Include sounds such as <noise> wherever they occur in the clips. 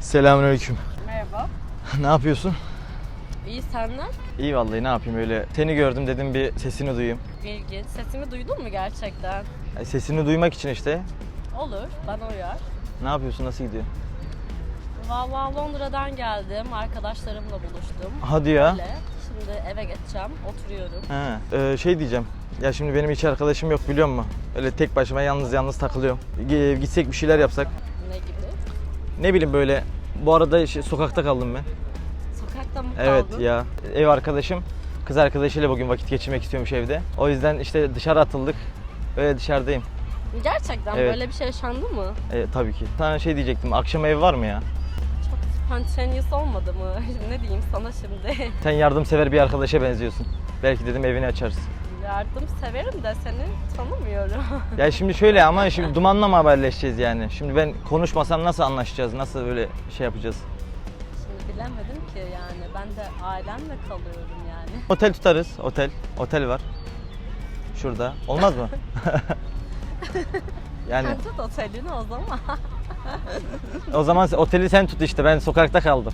Selamünaleyküm. Merhaba. <laughs> ne yapıyorsun? İyi senden? İyi vallahi ne yapayım öyle. Seni gördüm dedim bir sesini duyayım. İlginç. Sesimi duydun mu gerçekten? E, Sesini duymak için işte. Olur. Bana uyar. Ne yapıyorsun? Nasıl gidiyor? Valla Londra'dan geldim. Arkadaşlarımla buluştum. Hadi ya. Öyle. Şimdi eve geçeceğim. Oturuyorum. He. Ee, şey diyeceğim. Ya şimdi benim hiç arkadaşım yok biliyor musun? Öyle tek başıma yalnız yalnız takılıyorum. G- Gitsek bir şeyler yapsak. Ne gibi? Ne bileyim böyle. Bu arada şey, sokakta kaldım ben. Sokakta mı Evet kaldın? ya. Ev arkadaşım kız arkadaşıyla bugün vakit geçirmek istiyormuş evde. O yüzden işte dışarı atıldık. Öyle dışarıdayım. Gerçekten Evet. böyle bir şey yaşandı mı? E, tabii ki. Sana şey diyecektim. Akşam ev var mı ya? Çok spontaneous olmadı mı? <laughs> ne diyeyim sana şimdi? Sen yardımsever bir arkadaşa benziyorsun. Belki dedim evini açarız. Yardım severim de seni tanımıyorum. <laughs> Ya şimdi şöyle ama şimdi dumanla mı haberleşeceğiz yani? Şimdi ben konuşmasam nasıl anlaşacağız? Nasıl böyle şey yapacağız? Şimdi bilemedim ki yani. Ben de ailemle kalıyorum yani. <laughs> Otel tutarız. Otel. Otel var. Şurada. Olmaz mı? <laughs> yani Sen tut otelini o zaman. o zaman sen- oteli sen tut işte. Ben sokakta kaldım.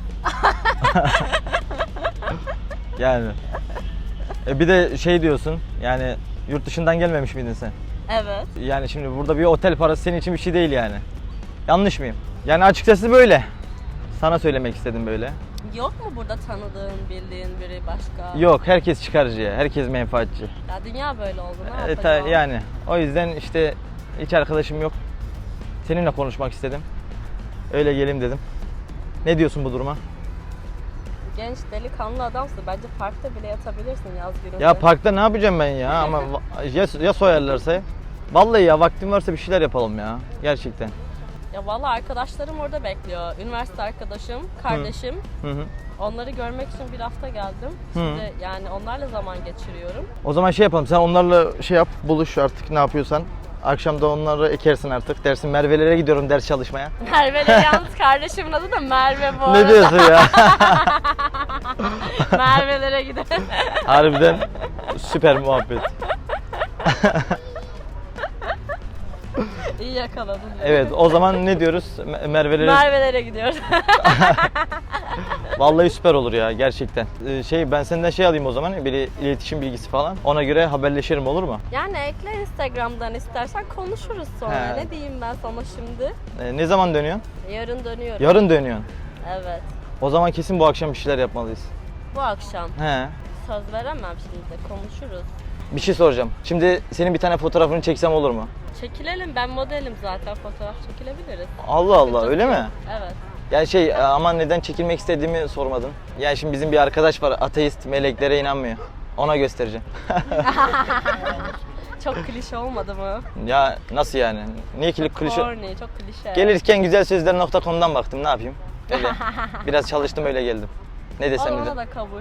yani. E bir de şey diyorsun. Yani yurt dışından gelmemiş miydin sen? evet. Yani şimdi burada bir otel parası senin için bir şey değil yani. Yanlış mıyım? Yani açıkçası böyle. Sana söylemek istedim böyle. Yok mu burada tanıdığın, bildiğin biri başka? Yok herkes çıkarcı, herkes menfaatçi. Ya dünya böyle oldu. Ne E, yapacağım? yani o yüzden işte hiç arkadaşım yok. Seninle konuşmak istedim. Öyle geleyim dedim. Ne diyorsun bu duruma? Genç delikanlı adamsın. Bence parkta bile yatabilirsin yaz gününde. Ya parkta ne yapacağım ben ya? Ama <laughs> ya, ya soyarlarsa? Vallahi ya vaktim varsa bir şeyler yapalım ya. Gerçekten. Ya valla arkadaşlarım orada bekliyor. Üniversite arkadaşım, kardeşim. Hı hı. Onları görmek için bir hafta geldim. Şimdi yani onlarla zaman geçiriyorum. O zaman şey yapalım. Sen onlarla şey yap, buluş artık ne yapıyorsan. Akşam da onları ekersin artık. Dersin Merve'lere gidiyorum ders çalışmaya. Merve'le yalnız kardeşimin adı da Merve bu arada. ne diyorsun ya? <laughs> <laughs> Merve'lere gidelim. Harbiden süper muhabbet. İyi yakaladın. Evet o zaman ne diyoruz? Me- Merve'lere Merve'lere gidiyoruz. <laughs> Vallahi süper olur ya gerçekten. Ee, şey ben senden şey alayım o zaman bir iletişim bilgisi falan. Ona göre haberleşelim olur mu? yani ekle Instagram'dan istersen konuşuruz sonra. He. Ne diyeyim ben sana şimdi? Ee, ne zaman dönüyorsun? Yarın dönüyorum. Yarın dönüyorsun. Evet. O zaman kesin bu akşam bir şeyler yapmalıyız. Bu akşam. He. Söz veremem şimdi. Konuşuruz. Bir şey soracağım. Şimdi senin bir tane fotoğrafını çeksem olur mu? Çekilelim. Ben modelim zaten. Fotoğraf çekilebiliriz. Allah Allah öyle mi? Evet. Yani şey e, ama neden çekilmek istediğimi sormadın. Yani şimdi bizim bir arkadaş var ateist meleklere inanmıyor. Ona göstereceğim. <laughs> Çok klişe olmadı mı? ya nasıl yani? Niye klişe? Corny, çok klişe. Gelirken güzelsözler.com'dan baktım ne yapayım? Öyle. <laughs> Biraz çalıştım öyle geldim. Ne desem Al dedim. ona da kabul.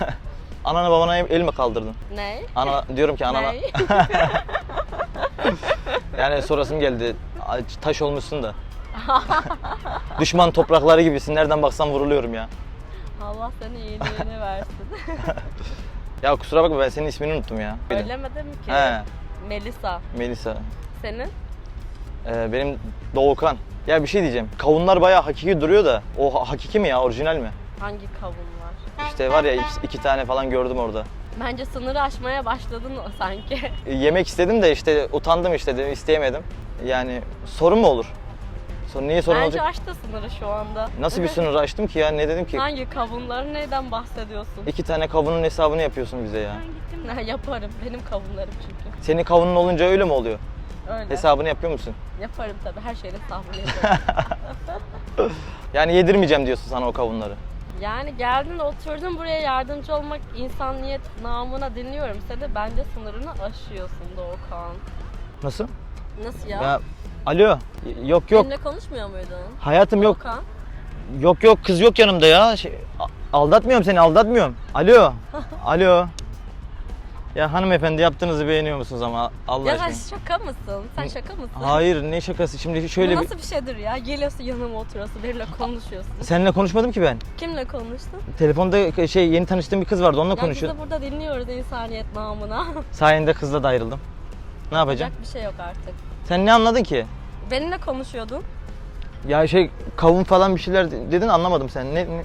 <laughs> Anana babana el mi kaldırdın? Ne? Ana diyorum ki anana. Ne? <laughs> yani sorasım geldi. Taş olmuşsun da. Düşman toprakları gibisin. Nereden baksan vuruluyorum ya. Allah senin iyiliğini versin. Ya kusura bakma ben senin ismini unuttum ya. Öyle mi değil mi ki? He. Melisa. Melisa. Senin? Ee, benim Doğukan. Ya bir şey diyeceğim. Kavunlar bayağı hakiki duruyor da. O ha- hakiki mi ya? Orijinal mi? Hangi kavun var? İşte var ya iki, iki tane falan gördüm orada. Bence sınırı aşmaya başladın o sanki. E, Yemek istedim de işte utandım işte dedim isteyemedim. Yani sorun mu olur? Sorun niye sorun Bence olacak? aştı sınırı şu anda. Nasıl bir <laughs> sınır açtım ki ya? Ne dedim ki? Hangi kavunları neden bahsediyorsun? İki tane kavunun hesabını yapıyorsun bize ya. Ne yaparım. Benim kavunlarım çünkü. Senin kavunun olunca öyle mi oluyor? Öyle. Hesabını yapıyor musun? Yaparım tabii. Her şeyin hesabını <laughs> yaparım. Yani yedirmeyeceğim diyorsun sana o kavunları. yani geldin oturdun buraya yardımcı olmak insaniyet namına dinliyorum seni. Bence sınırını aşıyorsun Doğukan. Nasıl? Nasıl ya? Ya alo. Yok yok. Benimle konuşmuyor muydun? Hayatım yok. Doğukan. Yok yok kız yok yanımda ya. Şey, aldatmıyorum seni aldatmıyorum. Alo. <laughs> Alo. Ya hanımefendi yaptığınızı beğeniyor musunuz ama Allah Ya sen aşkına? şaka mısın? Sen şaka mısın? Hayır ne şakası şimdi şöyle bir... nasıl bir şeydir ya? Geliyorsun yanıma oturuyorsun, benimle konuşuyorsun. Seninle konuşmadım ki ben. Kimle konuştun? Telefonda şey yeni tanıştığım bir kız vardı onunla Ya biz konuşuyordum. de burada dinliyoruz insaniyet namına. <laughs> Sayende kızla da ayrıldım. Ne yapacağım? Yapacak bir şey yok artık. Sen ne anladın ki? Benimle konuşuyordun. Ya şey kavun falan bir şeyler dedin anlamadım sen. Ne, ne-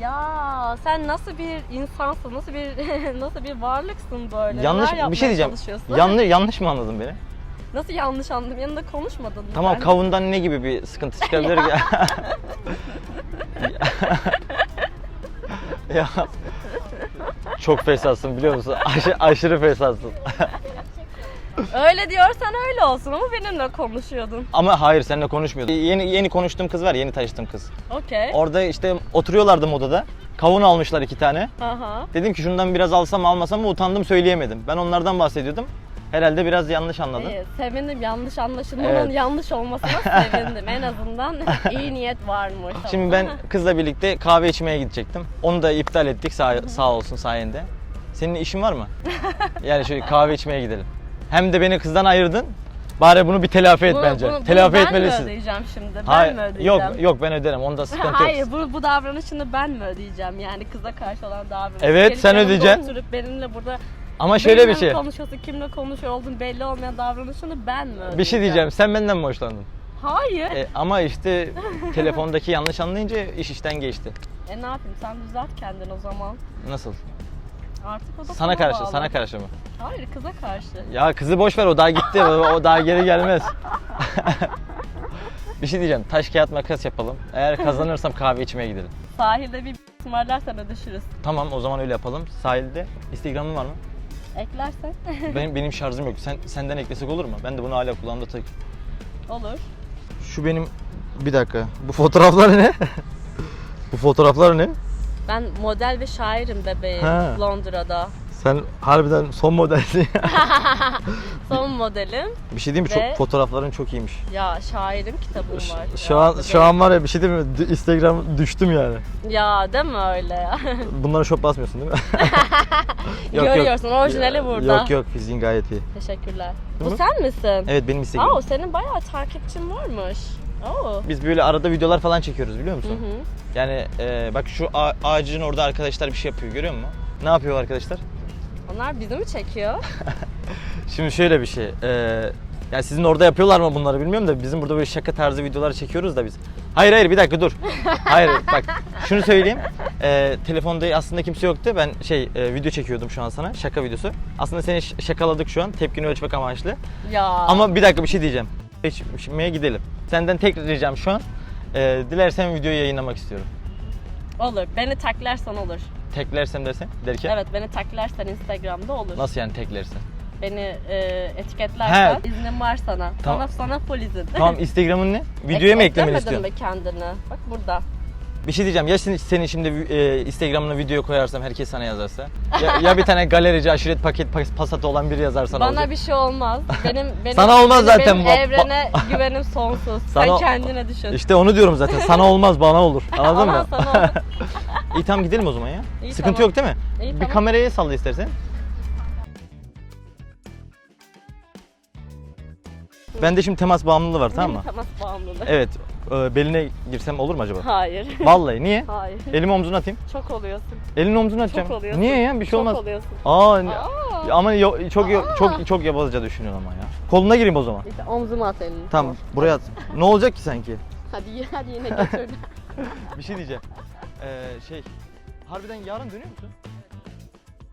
Ya sen nasıl bir insansın? Nasıl bir <laughs> nasıl bir varlıksın böyle? yanlış Neler bir şey diyeceğim. Yanlış yanlış mı anladın beni? Nasıl yanlış anladım? Yanında konuşmadın mı? Tamam Ben- kavundan ne gibi bir sıkıntı çıkabilir ki? <laughs> <laughs> ya çok fesatsın biliyor musun? Aşı, aşırı fesatsın. Öyle diyorsan öyle olsun ama benimle konuşuyordun. Ama hayır seninle konuşmuyordum. Yeni yeni konuştuğum kız var, yeni tanıştığım kız. Okey. Orada işte oturuyorlardı modada. Kavun almışlar iki tane. Aha. Dedim ki şundan biraz alsam almasam mı utandım söyleyemedim. Ben onlardan bahsediyordum. Herhalde biraz yanlış anladın. İyi, sevindim yanlış anlaşılmanın Evet. yanlış olmasına <laughs> sevindim. En azından <laughs> iyi niyet varmış. Şimdi ben kızla birlikte kahve içmeye gidecektim. Onu da iptal ettik sağ, sağ olsun sayende. Senin işin var mı? <laughs> Yani şöyle kahve içmeye gidelim. Hem de beni kızdan ayırdın. Bari bunu bir telafi et Bunu- bence. bunu- bunu telafi ben mi etmelisin. ödeyeceğim şimdi? Ben Hayır, mi ödeyeceğim? yok yok ben öderim. Onda sıkıntı Hayır yok. bu, bu davranışını ben mi ödeyeceğim yani kıza karşı olan davranış. Evet, Gelip sen ödeyeceksin. Oturup benimle burada Ama şöyle benimle bir şey. konuşuyorsun, kimle konuşuyor olduğun belli olmayan davranışını ben mi ödeyeceğim? Bir şey diyeceğim. Sen benden mi hoşlandın? Hayır. E, ama işte <laughs> telefondaki yanlış anlayınca iş işten geçti. E, ne yapayım sen düzelt kendini o zaman. Nasıl? Artık o da Sana karşı, bağlı. sana karşı mı? Hayır kıza karşı. Ya kızı boş ver o daha gitti. o, daha geri gelmez. <laughs> bir şey diyeceğim. Taş kağıt makas yapalım. Eğer kazanırsam kahve içmeye gidelim. Sahilde bir ısmarlarsan ödeşiriz. Tamam o zaman öyle yapalım. Sahilde Instagram'ın var mı? Eklersen <laughs> Benim benim şarjım yok. Sen senden eklesek olur mu? Ben de bunu hala kulağımda tak. olur. Şu benim bir dakika. Bu fotoğraflar ne? <laughs> Bu fotoğraflar ne? Ben model ve şairim bebeğim Ha. Londra'da. Sen harbiden son modelsin. <laughs> <laughs> Son modelim. bir şey diyeyim mi? Ve- Çok fotoğrafların çok iyiymiş. Ya şairim kitabım var. Şu Ya an bebeğim. şu an var ya bir şey diyeyim mi? D- Instagram düştüm yani. Ya değil mi öyle ya? <laughs> Bunlara şop basmıyorsun değil mi? Görüyorsun, orijinali burada. Yok yok fiziğin gayet iyi. Teşekkürler. Değil Bu mi? sen misin? Evet benim Instagram. Aa, senin bayağı takipçin varmış. Oo. Biz böyle arada videolar falan çekiyoruz biliyor Hı musun? hı. Yani e, bak şu ağacın orada arkadaşlar bir şey yapıyor görüyor musun? Ne yapıyor arkadaşlar? Onlar bizi mi çekiyor? <laughs> Şimdi şöyle bir şey. E, yani sizin orada yapıyorlar mı bunları bilmiyorum da bizim burada böyle şaka tarzı videolar çekiyoruz da biz. Hayır hayır bir dakika dur. <laughs> Hayır bak şunu söyleyeyim. E, telefonda aslında kimse yoktu. Ben şey e, video çekiyordum şu an sana. Şaka videosu. Aslında seni şakaladık şu an. Tepkini ölçmek amaçlı. ya. Ama bir dakika bir şey diyeceğim. İçmeye gidelim. Senden tek ricam şu an. E, dilersen videoyu yayınlamak istiyorum. Olur. Beni taklersen olur. Teklersem dersen derken. Evet beni taklersen Instagram'da olur. Nasıl yani teklersen? Beni e, etiketlersen He. iznim var sana. Tamam. Sana sana full izin. Tamam Instagram'ın ne? <laughs> Videoya mı eklemeni istiyorsun? mi kendini? Bak burada. Bir şey diyeceğim. Ya senin, senin şimdi e, Instagram'ına video koyarsam herkes sana yazarsa? Ya, ya bir tane galerici aşiret paket pas- pasatı olan biri yazarsan Bana olacak. bir şey olmaz. Benim <laughs> benim Sana olmaz benim zaten. Ba- evrene <laughs> güvenim sonsuz. Sana- Sen kendine düşün. İşte onu diyorum zaten. Sana olmaz bana olur. <laughs> Anladın mı? sana. İyi tamam gidelim o zaman ya. İyi, Sıkıntı tamam. yok değil mi? İyi, bir tamam. kamerayı salla istersen. Bende şimdi temas bağımlılığı var tamam mı? Benim temas bağımlılığı. Evet. E, beline girsem olur mu acaba? Hayır. <laughs> Vallahi niye? Hayır. Elimi omzuna atayım. Çok oluyorsun. Elini omzuna atacağım. Çok oluyorsun. Niye ya? Bir şey Çok olmaz. oluyorsun. Aa, Aa. ama yo- çok yo- çok çok yabancıca düşünüyorum ama ya. Koluna gireyim o zaman. İşte omzuma at elini. Tamam, buraya at. Ne olacak ki sanki? Hadi hadi yine getir. <laughs> Bir şey diyeceğim. Ee, şey, harbiden yarın dönüyor musun?